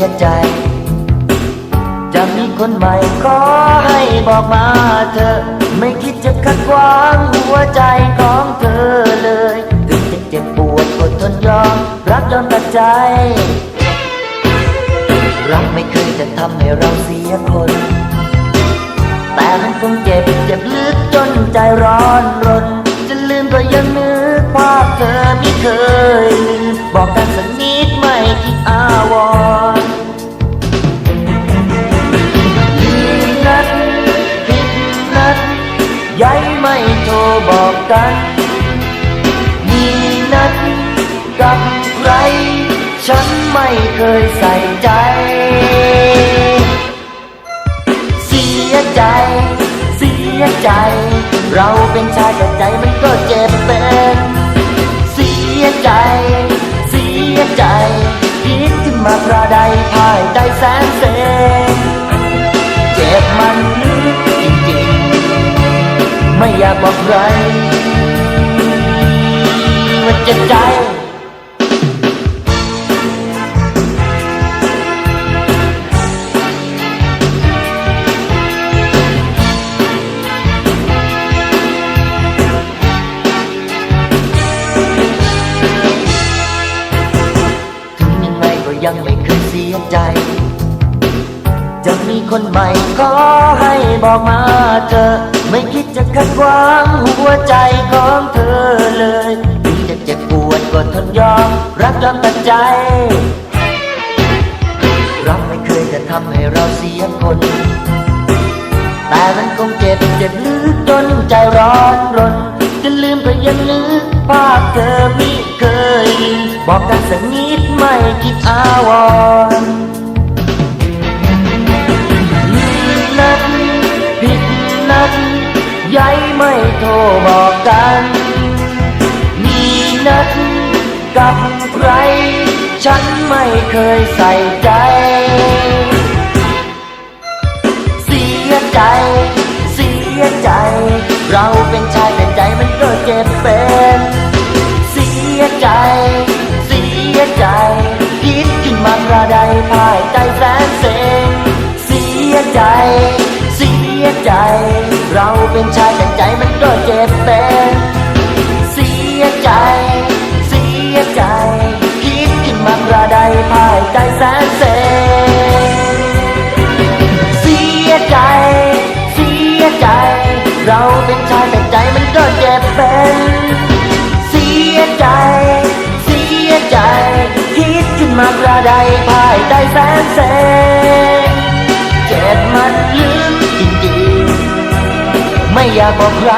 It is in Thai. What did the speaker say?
ยใจ จะมีคนใหม่ขอให้บอกมาเธอ ไม่คิดจะขัดขวางหัวใจของเธอเลย ถึงจะเจ็บปวดอดทนยอมรักจนตัดใจ รักไม่เคยจะทำให้เราเสียคน แต่มันคงเจ็บเจ็บลึกจนใจร้อนรน จะลืมก็ยังนึกภาพเธอไม่เคยลืมบอกกันสักนิดไม่คิดอาวร บอกกัน มีนัดกับใคร ฉันไม่เคยใส่ใจ เสียใจ เสียใจ เราเป็นชายแต่ใจมันก็เจ็บเป็น เสียใจ เสียใจคิดขึ้นมาคราใดพ่ายใจแสนเซ ไม่อยากบอกใครว่าจ็บใจถึงยังไงก็ยังไม่เคยเสียใจ จะมีคนใหม่ขอให้บอกมาเธอไม่คิดจะ ขัดขวางหัวใจของเธอเลยถึงจะเจ็บปวดก็ทนยอม รักจนตัดใจ รักไม่เคยจะทำให้เราเสียคน แต่มันคงเจ็บเจ็บลึกจนใจร้อนรนจะลืมก็ยังนึกภาพเธอไม่เคย บอกกันสักนิดไม่คิดอาวร ไม่โทรบอกกัน มีนัดกับใคร ฉันไม่เคยใส่ใจ เสียใจ เสียใจ เราเป็นชายแต่ใจมันก็เจ็บเป็น เสียใจ เสียใจคิดขึ้นมากระไดพ่ายใจแสนเซงเสียใจ เสียใจ เราเป็นชายแต่ ขึ้นมากระไดพ่ายใจแสนเสงเจ็บมันลึกจริงๆ ไม่อยากบอกใคร